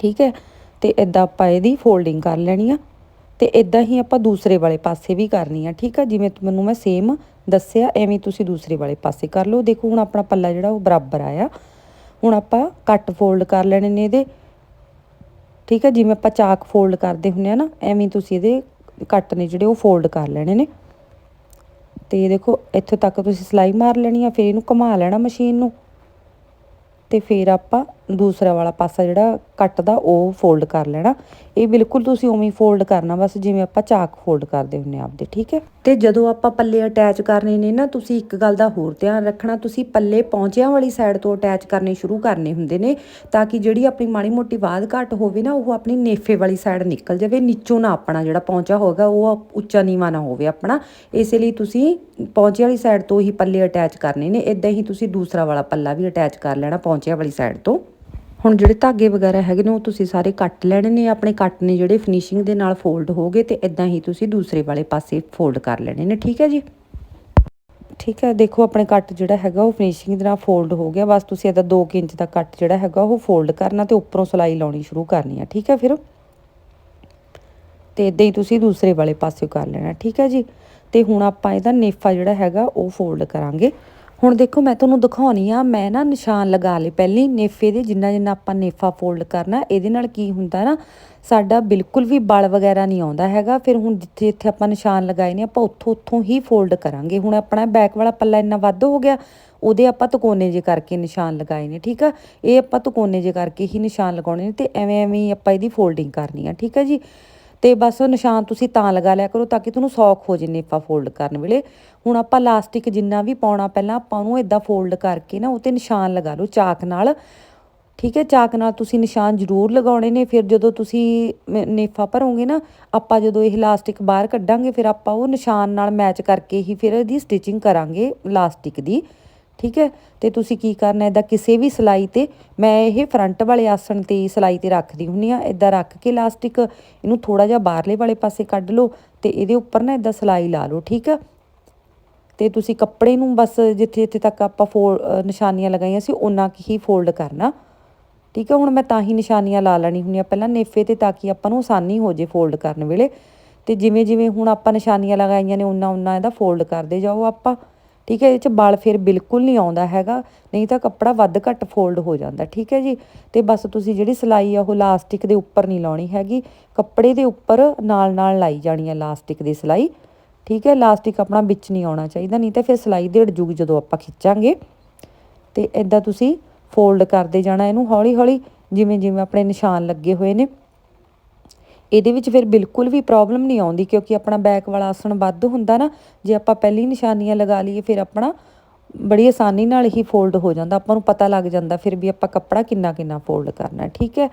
Speaker 1: ਠੀਕ ਹੈ? ਤੇ ਇਦਾਂ ਆਪਾਂ ਇਹਦੀ ਫੋਲਡਿੰਗ ਕਰ ਲੈਣੀ ਆ। ਤੇ ਇਦਾਂ ਹੀ ਆਪਾਂ ਦੂਸਰੇ ਵਾਲੇ ਪਾਸੇ ਵੀ ਕਰਨੀ ਆ। ਠੀਕ ਆ ਜਿਵੇਂ ਤੁਹਾਨੂੰ ਮੈਂ ਸੇਮ ਦੱਸਿਆ, ਐਵੇਂ ਤੁਸੀਂ ਦੂਸਰੇ ਵਾਲੇ ਪਾਸੇ ਕਰ ਲਓ। ਦੇਖੋ, ਹੁਣ ਆਪਣਾ ਪੱਲਾ ਜਿਹੜਾ ਉਹ ਬਰਾਬਰ ਆਇਆ। ਹੁਣ ਆਪਾਂ ਕੱਟ ਫੋਲਡ ਕਰ ਲੈਣੇ ਨੇ ਇਹਦੇ। ਠੀਕ ਹੈ, ਜਿਵੇਂ ਆਪਾਂ ਚਾਕ ਫੋਲਡ ਕਰਦੇ ਹੁੰਨੇ ਆ ਨਾ, ਐਵੇਂ ਤੁਸੀਂ ਇਹਦੇ ਕੱਟ ਨੇ ਜਿਹੜੇ ਉਹ ਫੋਲਡ ਕਰ ਲੈਣੇ ਨੇ। ਤੇ ਦੇਖੋ, ਇੱਥੋਂ ਤੱਕ ਤੁਸੀਂ ਸਿਲਾਈ ਮਾਰ ਲੈਣੀ ਆ, ਫਿਰ ਇਹਨੂੰ ਘੁਮਾ ਲੈਣਾ ਮਸ਼ੀਨ ਨੂੰ। ਤੇ ਫਿਰ ਆਪਾਂ ਦੂਸਰਾ ਵਾਲਾ ਪਾਸਾ ਜਿਹੜਾ ਕੱਟ ਦਾ ਉਹ ਫੋਲਡ ਕਰ ਲੈਣਾ। ਇਹ ਬਿਲਕੁਲ ਤੁਸੀਂ ਉਵੇਂ ਫੋਲਡ ਕਰਨਾ, ਬਸ ਜਿਵੇਂ ਆਪਾਂ ਚਾਕ ਫੋਲਡ ਕਰਦੇ ਹੁੰਨੇ ਆਪਦੇ, ਠੀਕ ਹੈ? ਤੇ ਜਦੋਂ ਆਪਾਂ ਪੱਲੇ ਅਟੈਚ ਕਰਨੇ ਨੇ ਨਾ, ਤੁਸੀਂ ਇੱਕ ਗੱਲ ਦਾ ਹੋਰ ਧਿਆਨ ਰੱਖਣਾ, ਤੁਸੀਂ ਪੱਲੇ ਪੌਂਚਿਆਂ ਵਾਲੀ ਸਾਈਡ ਤੋਂ ਅਟੈਚ ਕਰਨੇ ਸ਼ੁਰੂ ਕਰਨੇ ਹੁੰਦੇ ਨੇ, ਤਾਂ ਕਿ ਜਿਹੜੀ ਆਪਣੀ ਮਾੜੀ ਮੋਟੀ ਬਾਦ ਘਟ ਹੋਵੇ ਨਾ, ਉਹ ਆਪਣੀ ਨੇਫੇ ਵਾਲੀ ਸਾਈਡ ਨਿਕਲ ਜਾਵੇ, ਨੀਚੋਂ ਨਾ ਆਪਣਾ ਜਿਹੜਾ ਪੌਂਚਾ ਹੋਗਾ ਉਹ ਉੱਚਾ ਨੀਵਾ ਨਾ ਹੋਵੇ ਆਪਣਾ। ਇਸੇ ਲਈ ਤੁਸੀਂ ਪੌਂਚੇ ਵਾਲੀ ਸਾਈਡ ਤੋਂ ਹੀ ਪੱਲੇ ਅਟੈਚ ਕਰਨੇ ਨੇ ਇਦਾਂ ਹੀ ਤੁਸੀਂ ਦੂਸਰਾ ਵਾਲਾ ਪੱਲਾ ਵੀ ਅਟੈਚ ਕਰ ਲੈਣਾ ਪੌਂਚੇ ਵਾਲੀ ਸਾਈਡ ਤੋਂ। ਹੁਣ ਜਿਹੜੇ ਧਾਗੇ ਵਗੈਰਾ ਹੈਗੇ ਨੇ, ਉਹ ਤੁਸੀਂ ਸਾਰੇ ਕੱਟ ਲੈਣੇ ਨੇ, ਆਪਣੇ ਕੱਟ ਨੇ ਜਿਹੜੇ ਫਿਨਿਸ਼ਿੰਗ ਦੇ ਨਾਲ ਫੋਲਡ ਹੋ ਗਏ ਤੇ ਇਦਾਂ ਹੀ ਤੁਸੀਂ ਦੂਸਰੇ ਵਾਲੇ ਪਾਸੇ ਫੋਲਡ ਕਰ ਲੈਣੇ ਨੇ, ਠੀਕ ਹੈ ਜੀ? ਠੀਕ ਹੈ, ਦੇਖੋ ਆਪਣੇ ਕੱਟ ਜਿਹੜਾ ਹੈਗਾ ਉਹ ਫਿਨਿਸ਼ਿੰਗ ਦੇ ਨਾਲ ਫੋਲਡ ਹੋ ਗਿਆ, ਬਸ ਤੁਸੀਂ ਇਹਦਾ 2 ਇੰਚ ਦਾ ਕੱਟ ਜਿਹੜਾ ਹੈਗਾ ਉਹ ਫੋਲਡ ਕਰਨਾ ਤੇ ਉੱਪਰੋਂ ਸਿਲਾਈ ਲਾਉਣੀ ਸ਼ੁਰੂ ਕਰਨੀ ਆ, ਠੀਕ ਹੈ ਫਿਰ? ਤੇ ਇਦਾਂ ਹੀ ਤੁਸੀਂ ਦੂਸਰੇ ਵਾਲੇ ਪਾਸੇ ਕਰ ਲੈਣਾ, ਠੀਕ ਹੈ ਜੀ? ਤੇ ਹੁਣ ਆਪਾਂ ਇਹਦਾ ਨੇਫਾ ਜਿਹੜਾ ਹੈਗਾ ਉਹ ਫੋਲਡ ਕਰਾਂਗੇ। ਹੁਣ ਦੇਖੋ, ਮੈਂ ਤੁਹਾਨੂੰ ਦਿਖਾਉਣੀ ਆ, ਮੈਂ ਨਾ ਨਿਸ਼ਾਨ ਲਗਾ ਲਏ ਪਹਿਲਾਂ ਨੇਫੇ ਦੇ, ਜਿੰਨਾ ਜਿੰਨਾ ਆਪਾਂ ਨੇਫਾ ਫੋਲਡ ਕਰਨਾ, ਇਹਦੇ ਨਾਲ ਕੀ ਹੁੰਦਾ ਨਾ, ਸਾਡਾ ਬਿਲਕੁਲ ਵੀ ਬਲ ਵਗੈਰਾ ਨਹੀਂ ਆਉਂਦਾ ਹੈਗਾ। ਫਿਰ ਹੁਣ ਜਿੱਥੇ ਜਿੱਥੇ ਆਪਾਂ ਨਿਸ਼ਾਨ ਲਗਾਏ ਨੇ, ਆਪਾਂ ਉੱਥੋਂ ਉੱਥੋਂ ਹੀ ਫੋਲਡ ਕਰਾਂਗੇ। ਹੁਣ ਆਪਣਾ ਬੈਕ ਵਾਲਾ ਪੱਲਾ ਇੰਨਾ ਵੱਧ ਹੋ ਗਿਆ, ਉਹਦੇ ਆਪਾਂ ਤਕੋਨੇ ਜੇ ਕਰਕੇ ਨਿਸ਼ਾਨ ਲਗਾਏ ਨੇ, ਠੀਕ ਆ? ਇਹ ਆਪਾਂ ਤਕੋਨੇ ਜੇ ਕਰਕੇ ਹੀ ਨਿਸ਼ਾਨ ਲਗਾਉਣੇ ਨੇ ਤੇ ਐਵੇਂ ਐਵੇਂ ਹੀ ਆਪਾਂ ਇਹਦੀ ਫੋਲਡਿੰਗ ਕਰਨੀ ਆ, ਠੀਕ ਆ ਜੀ? ਤੇ ਬਸ ਨਿਸ਼ਾਨ ਤੁਸੀਂ ਤਾਂ ਲਗਾ ਲਿਆ ਕਰੋ ਤਾਂ ਕਿ ਤੁਹਾਨੂੰ ਸੌਖ ਹੋ ਜੇ ਨੇਫਾ ਫੋਲਡ ਕਰਨ ਵੇਲੇ। ਹੁਣ ਆਪਾਂ ਲਾਸਟਿਕ ਜਿੰਨਾ ਵੀ ਪਾਉਣਾ ਪਹਿਲਾਂ ਆਪਾਂ ਉਹਨੂੰ ਇਦਾਂ ਫੋਲਡ ਕਰਕੇ ਨਾ ਉਹ ਤੇ ਨਿਸ਼ਾਨ ਲਗਾ ਲਓ ਚਾਕ ਨਾਲ। ਠੀਕ ਹੈ, ਚਾਕ ਨਾਲ ਤੁਸੀਂ ਨਿਸ਼ਾਨ ਜ਼ਰੂਰ ਲਗਾਉਣੇ ਨੇ, ਫਿਰ ਜਦੋਂ ਤੁਸੀਂ ਨੇਫਾ ਭਰੋਗੇ ਨਾ, ਆਪਾਂ ਜਦੋਂ ਇਹ ਲਾਸਟਿਕ ਬਾਹਰ ਕੱਢਾਂਗੇ, ਫਿਰ ਆਪਾਂ ਉਹ ਨਿਸ਼ਾਨ ਨਾਲ ਮੈਚ ਕਰਕੇ ਹੀ ਫਿਰ ਇਹਦੀ ਸਟਿਚਿੰਗ ਕਰਾਂਗੇ ਲਾਸਟਿਕ ਦੀ। ਠੀਕ ਹੈ? ਤੇ ਤੁਸੀਂ ਕੀ ਕਰਨਾ? ਇਦਾਂ ਕਿਸੇ ਵੀ ਸਿਲਾਈ ਤੇ ਮੈਂ ਇਹ ਫਰੰਟ ਵਾਲੇ ਆਸਣ ਤੇ ਸਿਲਾਈ ਤੇ ਰੱਖਦੀ ਹੁੰਨੀ ਆ ਇਦਾਂ ਰੱਖ ਕੇ ਇਲਾਸਟਿਕ ਇਹਨੂੰ ਥੋੜਾ ਜਿਹਾ ਬਾਹਰਲੇ ਵਾਲੇ ਪਾਸੇ ਕੱਢ ਲਓ ਤੇ ਇਹਦੇ ਉੱਪਰ ਨਾ ਇਦਾਂ ਸਿਲਾਈ ਲਾ ਲਓ, ਠੀਕ ਹੈ? ਤੇ ਤੁਸੀਂ ਕੱਪੜੇ ਨੂੰ ਬਸ ਜਿੱਥੇ ਜਿੱਥੇ ਤੱਕ ਆਪਾਂ ਫੋਲ ਨਿਸ਼ਾਨੀਆਂ ਲਗਾਈਆਂ ਸੀ ਉਹਨਾਂ ਕੁ ਹੀ ਫੋਲਡ ਕਰਨਾ। ਠੀਕ ਹੈ? ਹੁਣ ਮੈਂ ਤਾਂ ਹੀ ਨਿਸ਼ਾਨੀਆਂ ਲਾ ਲੈਣੀ ਹੁੰਦੀਆਂ ਪਹਿਲਾਂ ਨੇਫੇ ਤੇ ਤਾਂ ਕਿ ਆਪਾਂ ਨੂੰ ਆਸਾਨੀ ਹੋ ਜੇ ਫੋਲਡ ਕਰਨ ਵੇਲੇ। ਤੇ ਜਿਵੇਂ ਜਿਵੇਂ ਹੁਣ ਆਪਾਂ ਨਿਸ਼ਾਨੀਆਂ ਲਗਾਈਆਂ ਨੇ ਉਹਨਾਂ ਉਹਨਾਂ ਇਹਦਾ ਫੋਲਡ ਕਰਦੇ ਜਾਓ ਆਪਾਂ। ਠੀਕ ਹੈ ਇਹ ਚ ਬਲ ਫਿਰ ਬਿਲਕੁਲ ਨਹੀਂ ਆਉਂਦਾ ਹੈਗਾ, ਨਹੀਂ ਤਾਂ ਕੱਪੜਾ ਵੱਧ ਘੱਟ ਫੋਲਡ ਹੋ ਜਾਂਦਾ, ਠੀਕ ਹੈ ਜੀ। ਤੇ ਬਸ ਤੁਸੀਂ ਜਿਹੜੀ ਸਿਲਾਈ ਆ, ਉਹ ਲਾਸਟਿਕ ਦੇ ਉੱਪਰ ਨਹੀਂ ਲਾਉਣੀ ਹੈਗੀ, ਕੱਪੜੇ ਦੇ ਉੱਪਰ ਨਾਲ ਨਾਲ ਲਾਈ ਜਾਣੀ ਹੈ ਲਾਸਟਿਕ ਦੀ ਸਿਲਾਈ, ਠੀਕ ਹੈ। ਲਾਸਟਿਕ ਆਪਣਾ ਵਿੱਚ ਨਹੀਂ ਆਉਣਾ ਚਾਹੀਦਾ, ਨਹੀਂ ਤਾਂ ਫਿਰ ਸਿਲਾਈ ਦੇੜ ਜੂਗੀ ਜਦੋਂ ਆਪਾਂ ਖਿੱਚਾਂਗੇ, ਤੇ ਇਦਾਂ ਤੁਸੀਂ ਫੋਲਡ ਕਰਦੇ ਜਾਣਾ ਇਹਨੂੰ ਹੌਲੀ ਹੌਲੀ ਜਿਵੇਂ ਜਿਵੇਂ ਆਪਣੇ ਨਿਸ਼ਾਨ ਲੱਗੇ ਹੋਏ ਨੇ। ਇਹਦੇ ਵਿੱਚ ਫਿਰ ਬਿਲਕੁਲ ਵੀ ਪ੍ਰੋਬਲਮ ਨਹੀਂ ਆਉਂਦੀ ਕਿਉਂਕਿ ਆਪਣਾ ਬੈਕ ਵਾਲਾ ਆਸਣ ਵੱਧ ਹੁੰਦਾ ਨਾ, ਜੇ ਆਪਾਂ ਪਹਿਲੀ ਨਿਸ਼ਾਨੀਆਂ ਲਗਾ ਲਈਏ ਫਿਰ ਆਪਣਾ ਬੜੀ ਆਸਾਨੀ ਨਾਲ ਹੀ ਫੋਲਡ ਹੋ ਜਾਂਦਾ, ਆਪਾਂ ਨੂੰ ਪਤਾ ਲੱਗ ਜਾਂਦਾ ਫਿਰ ਵੀ ਆਪਾਂ ਕੱਪੜਾ ਕਿੰਨਾ ਕਿੰਨਾ ਫੋਲਡ ਕਰਨਾ, ਠੀਕ ਹੈ?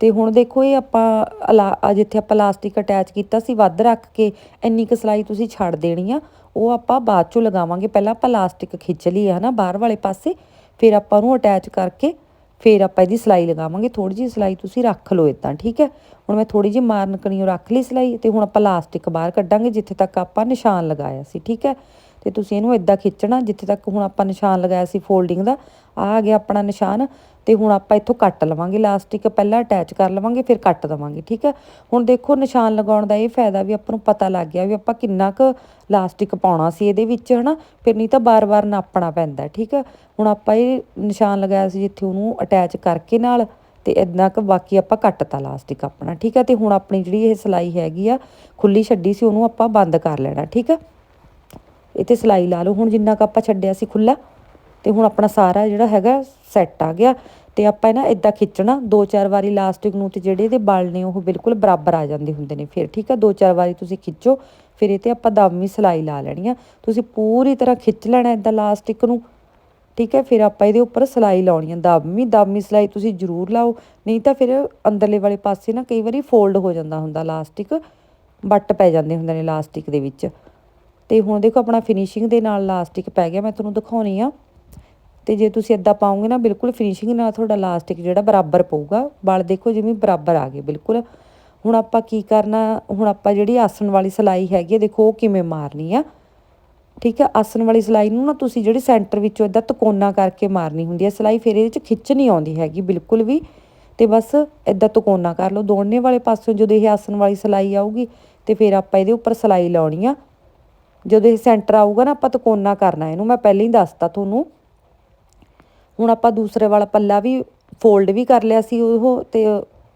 Speaker 1: ਤੇ ਹੁਣ ਦੇਖੋ ਇਹ ਆਪਾਂ ਅਲਾ- ਜਿੱਥੇ ਆਪਾਂ ਪਲਾਸਟਿਕ ਅਟੈਚ ਕੀਤਾ ਸੀ ਵੱਧ ਰੱਖ ਕੇ, ਇੰਨੀ ਕੁ ਸਿਲਾਈ ਤੁਸੀਂ ਛੱਡ ਦੇਣੀ ਆ, ਉਹ ਆਪਾਂ ਬਾਅਦ ਚੋਂ ਲਗਾਵਾਂਗੇ, ਪਹਿਲਾਂ ਆਪਾਂ ਪਲਾਸਟਿਕ ਖਿੱਚ ਲਈ ਹੈ ਨਾ ਬਾਹਰ ਵਾਲੇ ਪਾਸੇ, ਫਿਰ ਆਪਾਂ ਉਹਨੂੰ ਅਟੈਚ ਕਰਕੇ ਫਿਰ ਆਪਾਂ ਇਹਦੀ ਸਿਲਾਈ ਲਗਾਵਾਂਗੇ। ਥੋੜੀ ਜਿਹੀ ਸਿਲਾਈ ਤੁਸੀਂ ਰੱਖ ਲਓ ਇਦਾਂ ਠੀਕ ਹੈ? ਹੁਣ ਮੈਂ ਥੋੜੀ ਜਿਹੀ ਮਾਰਨ ਕਣੀਓ ਰੱਖ ਲਈ ਸਿਲਾਈ ਤੇ ਹੁਣ ਆਪਾਂ ਲਾਸਟਿਕ ਬਾਹਰ ਕੱਢਾਂਗੇ ਜਿੱਥੇ ਤੱਕ ਆਪਾਂ ਨਿਸ਼ਾਨ ਲਗਾਇਆ ਸੀ, ਠੀਕ ਹੈ? ਤੇ ਤੁਸੀਂ ਇਹਨੂੰ ਇਦਾਂ ਖਿੱਚਣਾ ਜਿੱਥੇ ਤੱਕ ਹੁਣ ਆਪਾਂ ਨਿਸ਼ਾਨ ਲਗਾਇਆ ਸੀ ਫੋਲਡਿੰਗ ਦਾ ਆ ਆ ਗਿਆ ਆਪਣਾ ਨਿਸ਼ਾਨ ਤੇ ਹੁਣ ਆਪਾਂ ਇੱਥੋਂ ਕੱਟ ਲਵਾਂਗੇ ਲਾਸਟਿਕ ਪਹਿਲਾਂ ਅਟੈਚ ਕਰ ਲਵਾਂਗੇ, ਫਿਰ ਕੱਟ ਦਵਾਂਗੇ, ਠੀਕ ਹੈ? ਹੁਣ ਦੇਖੋ ਨਿਸ਼ਾਨ ਲਗਾਉਣ ਦਾ ਇਹ ਫਾਇਦਾ ਵੀ ਆਪਾਂ ਨੂੰ ਪਤਾ ਲੱਗ ਗਿਆ ਵੀ ਆਪਾਂ ਕਿੰਨਾ ਕੁ ਲਾਸਟਿਕ ਪਾਉਣਾ ਸੀ ਇਹਦੇ ਵਿੱਚ, ਹਨਾ? ਫਿਰ ਨਹੀਂ ਤਾਂ ਬਾਰ-ਬਾਰ ਨਾਪਣਾ ਪੈਂਦਾ, ਠੀਕ ਹੈ? ਹੁਣ ਆਪਾਂ ਇਹ ਨਿਸ਼ਾਨ ਲਗਾਇਆ ਸੀ ਜਿੱਥੇ ਉਹਨੂੰ ਅਟੈਚ ਕਰਕੇ ਨਾਲ ਤੇ ਇਦਾਂ ਕਿ ਬਾਕੀ ਆਪਾਂ ਕੱਟਤਾ ਲਾਸਟਿਕ ਆਪਣਾ, ਠੀਕ ਹੈ? ਤੇ ਹੁਣ ਆਪਣੀ ਜਿਹੜੀ ਇਹ ਸਿਲਾਈ ਹੈਗੀ ਆ ਖੁੱਲੀ ਛੱਡੀ ਸੀ, ਉਹਨੂੰ ਆਪਾਂ ਬੰਦ ਕਰ ਲੈਣਾ, ਠੀਕ ਹੈ? ਇਹ ਤੇ ਸਿਲਾਈ ਲਾ ਲਓ। ਹੁਣ ਜਿੰਨਾ ਕੁ ਆਪਾਂ ਛੱਡਿਆ ਸੀ ਖੁੱਲਾ ਤੇ ਹੁਣ ਆਪਣਾ ਸਾਰਾ ਜਿਹੜਾ ਹੈਗਾ ਸੈੱਟ ਆ ਗਿਆ। ਤੇ ਆਪਾਂ ਨਾ ਇਦਾਂ ਖਿੱਚਣਾ, ਦੋ ਚਾਰ ਵਾਰੀ ਲਾਸਟਿਕ ਨੂੰ ਤੇ ਜਿਹੜੇ ਇਹਦੇ ਬਲ ਨੇ ਉਹ ਬਿਲਕੁਲ ਬਰਾਬਰ ਆ ਜਾਂਦੇ ਹੁੰਦੇ ਨੇ ਫਿਰ, ਠੀਕ ਆ? ਦੋ ਚਾਰ ਵਾਰੀ ਤੁਸੀਂ ਖਿੱਚੋ, ਫਿਰ ਇਹ ਤੇ ਆਪਾਂ ਦਮੀ ਸਿਲਾਈ ਲਾ ਲੈਣੀ ਆ। ਤੁਸੀਂ ਪੂਰੀ ਤਰ੍ਹਾਂ ਖਿੱਚ ਲੈਣਾ ਇਦਾਂ ਲਾਸਟਿਕ ਨੂੰ, ਠੀਕ ਹੈ ਫਿਰ ਆਪਾਂ ਇਹਦੇ ਉੱਪਰ ਸਿਲਾਈ ਲਾਉਣੀ ਆ ਦਾਬਵੀਂ ਦਾਬਵੀਂ ਸਿਲਾਈ ਤੁਸੀਂ ਜ਼ਰੂਰ ਲਾਓ, ਨਹੀਂ ਤਾਂ ਫਿਰ ਅੰਦਰਲੇ ਵਾਲੇ ਪਾਸੇ ਨਾ ਕਈ ਵਾਰੀ ਫੋਲਡ ਹੋ ਜਾਂਦਾ ਹੁੰਦਾ ਲਾਸਟਿਕ ਵੱਟ ਪੈ ਜਾਂਦੇ ਹੁੰਦੇ ਨੇ ਲਾਸਟਿਕ ਦੇ ਵਿੱਚ। ਤੇ ਹੁਣ ਦੇਖੋ ਆਪਣਾ ਫਿਨਿਸ਼ਿੰਗ ਦੇ ਨਾਲ ਲਾਸਟਿਕ ਪੈ ਗਿਆ, ਮੈਂ ਤੁਹਾਨੂੰ ਦਿਖਾਉਣੀ ਆ। ਤੇ ਜੇ ਤੁਸੀਂ ਇਦਾਂ ਪਾਉਂਗੇ ਨਾ, ਬਿਲਕੁਲ ਫਿਨਿਸ਼ਿੰਗ ਨਾਲ ਤੁਹਾਡਾ ਲਾਸਟਿਕ ਜਿਹੜਾ ਬਰਾਬਰ ਪਊਗਾ। ਵਾਲ ਦੇਖੋ ਜਿਵੇਂ ਬਰਾਬਰ ਆ ਗਏ, ਬਿਲਕੁਲ। ਹੁਣ ਆਪਾਂ ਕੀ ਕਰਨਾ, ਹੁਣ ਆਪਾਂ ਜਿਹੜੀ ਆਸਣ ਵਾਲੀ ਸਿਲਾਈ ਹੈਗੀ ਆ, ਦੇਖੋ ਉਹ ਕਿਵੇਂ ਮਾਰਨੀ ਆ। ਠੀਕ ਹੈ ਆਸਣ ਵਾਲੀ ਸਿਲਾਈ ਨੂੰ ਨਾ ਤੁਸੀਂ ਜਿਹੜੀ ਸੈਂਟਰ ਵਿੱਚੋਂ ਇਦਾਂ ਤਕੋਨਾ ਕਰਕੇ ਮਾਰਨੀ ਹੁੰਦੀ ਹੈ ਸਿਲਾਈ ਫਿਰ ਇਹਦੇ ਚ ਖਿੱਚ ਨਹੀਂ ਆਉਂਦੀ ਹੈਗੀ, ਬਿਲਕੁਲ ਵੀ। ਤੇ ਬਸ ਇਦਾਂ ਤਕੋਨਾ ਕਰ ਲਓ। ਦੋੜਨੇ ਵਾਲੇ ਪਾਸਿਓਂ ਜਦੋਂ ਇਹ ਆਸਣ ਵਾਲੀ ਸਿਲਾਈ ਆਊਗੀ, ਤੇ ਫਿਰ ਆਪਾਂ ਇਹਦੇ ਉੱਪਰ ਸਿਲਾਈ ਲਾਉਣੀ ਆ। ਜਦੋਂ ਇਹ ਸੈਂਟਰ ਆਊਗਾ ਨਾ, ਆਪਾਂ ਤਕੋਨਾ ਕਰਨਾ ਇਹਨੂੰ। ਮੈਂ ਪਹਿਲਾਂ ਹੀ ਦੱਸਤਾ ਤੁਹਾਨੂੰ। ਹੁਣ ਆਪਾਂ ਦੂਸਰੇ ਵਾਲਾ ਪੱਲਾ ਵੀ ਫੋਲਡ ਵੀ ਕਰ ਲਿਆ ਸੀ ਉਹ, ਤੇ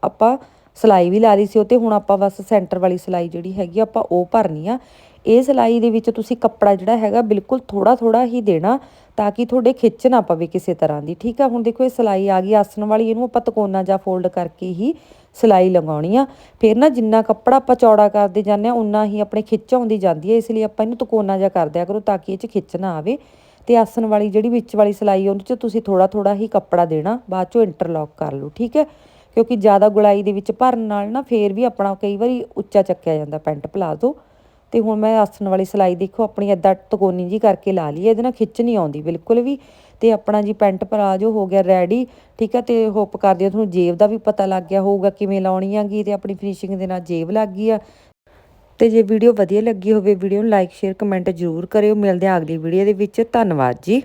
Speaker 1: ਆਪਾਂ ਸਿਲਾਈ ਵੀ ਲਾ ਲਈ ਸੀ ਉਹ, ਤੇ ਹੁਣ ਆਪਾਂ ਬਸ ਸੈਂਟਰ ਵਾਲੀ ਸਿਲਾਈ ਜਿਹੜੀ ਹੈਗੀ ਆਪਾਂ ਉਹ ਭਰਨੀ ਆ। ਇਹ ਸਿਲਾਈ ਦੇ ਵਿੱਚ ਤੁਸੀਂ ਕੱਪੜਾ ਜਿਹੜਾ ਹੈਗਾ, ਬਿਲਕੁਲ ਥੋੜਾ ਥੋੜਾ ਹੀ ਦੇਣਾ, ਤਾਂ ਕਿ ਤੁਹਾਡੇ ਖਿੱਚ ਨਾ ਪਵੇ ਕਿਸੇ ਤਰ੍ਹਾਂ ਦੀ, ਠੀਕ ਆ? ਹੁਣ ਦੇਖੋ, ਇਹ ਸਿਲਾਈ ਆ ਗਈ, ਆਸਣ ਵਾਲੀ, ਇਹਨੂੰ ਆਪਾਂ ਤਕੋਨਾ ਜਾਂ ਫੋਲਡ ਕਰਕੇ ਹੀ ਸਿਲਾਈ ਲਗਾਉਣੀ ਆ। ਫਿਰ ਨਾ ਜਿੰਨਾ ਕੱਪੜਾ ਆਪਾਂ ਚੌੜਾ ਕਰਦੇ ਜਾਂਦੇ ਆ ਉਨਾ ਹੀ ਆਪਣੇ ਖਿੱਚ ਆਉਂਦੀ ਜਾਂਦੀ ਹੈ ਇਸ ਲਈ ਆਪਾਂ ਇਹਨੂੰ ਤਕੋਨਾ ਜਿਹਾ ਕਰ ਦਿਆ ਕਰੋ ਤਾਂ ਕਿ ਇਹ 'ਚ ਖਿੱਚ ਨਾ ਆਵੇ। ਤੇ ਆਸਣ ਵਾਲੀ ਜਿਹੜੀ ਵਿੱਚ ਵਾਲੀ ਸਿਲਾਈ ਉਹਦੇ 'ਚ ਤੁਸੀਂ ਥੋੜਾ ਥੋੜਾ ਹੀ ਕੱਪੜਾ ਦੇਣਾ, ਬਾਅਦ 'ਚੋਂ ਇੰਟਰਲੌਕ ਕਰ ਲਓ, ਠੀਕ ਹੈ? ਕਿਉਂਕਿ ਜ਼ਿਆਦਾ ਗੁਲਾਈ ਦੇ ਵਿੱਚ ਭਰਨ ਨਾਲ ਨਾ ਫੇਰ ਵੀ ਆਪਣਾ ਕਈ ਵਾਰੀ ਉੱਚਾ ਚੱਕਿਆ ਜਾਂਦਾ, ਪੈਂਟ ਪਲਾਜ਼ੋ। ਤੇ ਹੁਣ ਮੈਂ ਆਸਣ ਵਾਲੀ ਸਿਲਾਈ ਦੇਖੋ, ਆਪਣੀ ਏਦਾਂ ਤਕੋਨੀ ਜੀ ਕਰਕੇ ਲਾ ਲਈ, ਇਹਦੇ ਨਾਲ ਖਿੱਚ ਨਹੀਂ ਆਉਂਦੀ ਬਿਲਕੁਲ ਵੀ। ਤੇ ਆਪਣਾ ਜੀ ਪੈਂਟ ਪਲਾਜੋ ਹੋ ਗਿਆ ਰੈਡੀ ਠੀਕ ਆ, ਤੇ ਹੋਪ ਕਰਦੇ ਹਾਂ ਤੁਹਾਨੂੰ ਜੇਬ ਦਾ ਵੀ ਪਤਾ ਲੱਗ ਗਿਆ ਹੋਊਗਾ ਕਿਵੇਂ ਲਾਉਣੀ ਆਗੀ ਤੇ ਆਪਣੀ ਫਿਨਿਸ਼ਿੰਗ ਦੇ ਨਾਲ ਜੇਬ ਲੱਗ ਗਈ ਆ। ਤੇ ਜੇ ਵੀਡੀਓ ਵਧੀਆ ਲੱਗੀ ਹੋਵੇ ਵੀਡੀਓ ਨੂੰ ਲਾਈਕ ਸ਼ੇਅਰ ਕਮੈਂਟ ਜ਼ਰੂਰ ਕਰਿਓ। ਮਿਲਦੇ ਹਾਂ ਅਗਲੀ ਵੀਡੀਓ ਦੇ ਵਿੱਚ। ਧੰਨਵਾਦ ਜੀ।